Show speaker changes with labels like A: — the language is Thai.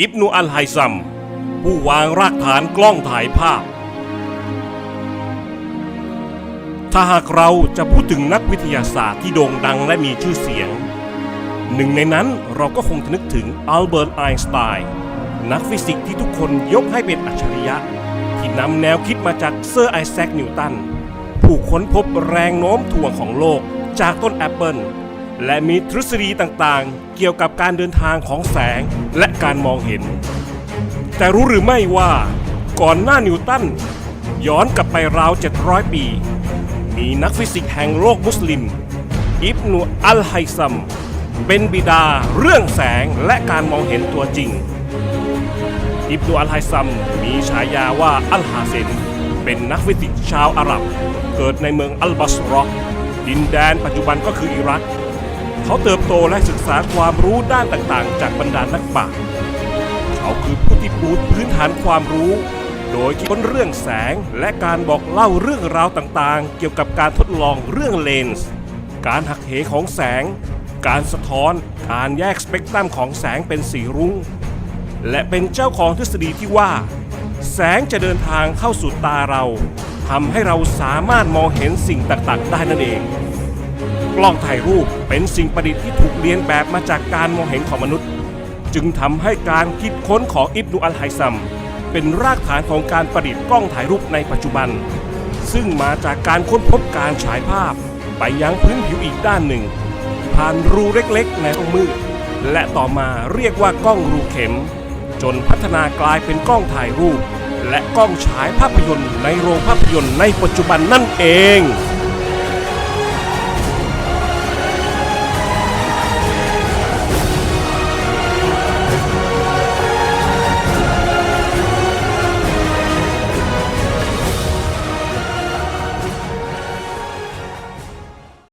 A: อิบนุอัลไฮซัม ผู้วางรากฐานกล้องถ่ายภาพ ถ้าหากเราจะพูดถึงนักวิทยาศาสตร์ที่โด่งดังและมีชื่อเสียง หนึ่งในนั้นเราก็คงจะนึกถึงอัลเบิร์ตไอน์สไตน์นักฟิสิกส์ที่ทุกคนยกให้เป็นอัจฉริยะ ที่นำแนวคิดมาจากเซอร์ไอแซคนิวตันผู้ค้นพบแรงโน้มถ่วงของโลกจากต้นแอปเปิล และมีทฤษฎีต่างๆ เกี่ยวกับการเดินทางของแสงและการมองเห็น แต่รู้หรือไม่ว่าก่อนหน้านิวตันย้อนกลับไปราว 700 ปี มีนักฟิสิกส์แห่งโลกมุสลิม อิบนุอัลไฮซัม เป็นบิดาเรื่องแสงและการมองเห็นตัวจริง อิบนุอัลไฮซัมมีฉายาว่าอัลฮาเซน เป็นนักฟิสิกส์ชาวอาหรับ เกิดในเมืองอัลบัสรอดินแดนปัจจุบันก็คืออิรัก เขาเติบโตและศึกษาความรู้ด้านต่างๆ จากบรรดานักปราชญ์เขาคือผู้ที่ปูพื้นฐานความรู้ โดยคิดค้นเรื่องแสงและการบอกเล่าเรื่องราวต่างๆ เกี่ยวกับการทดลองเรื่องเลนส์ การหักเหของแสง การสะท้อน การแยกสเปกตรัมของแสงเป็นสีรุ้ง และเป็นเจ้าของทฤษฎีที่ว่า แสงจะเดินทางเข้าสู่ตาเราทำให้เราสามารถมองเห็นสิ่งต่างๆ ได้นั่นเอง กล้องถ่ายรูปเป็นสิ่งประดิษฐ์ที่ถูกเรียนแบบมาจากการมองเห็นของมนุษย์ จึงทำให้การคิดค้นของอิบนุอัลไฮซัม เป็นรากฐานของการประดิษฐ์กล้องถ่ายรูปในปัจจุบัน ซึ่งมาจากการค้นพบการฉายภาพ ไปยังพื้นผิวอีกด้านหนึ่ง ผ่านรูเล็กๆ ในห้องมืดและต่อมาเรียกว่ากล้องรูเข็ม จนพัฒนากลายเป็นกล้องถ่ายรูป และกล้องฉายภาพยนตร์ในโรงภาพยนตร์ในปัจจุบันนั่นเอง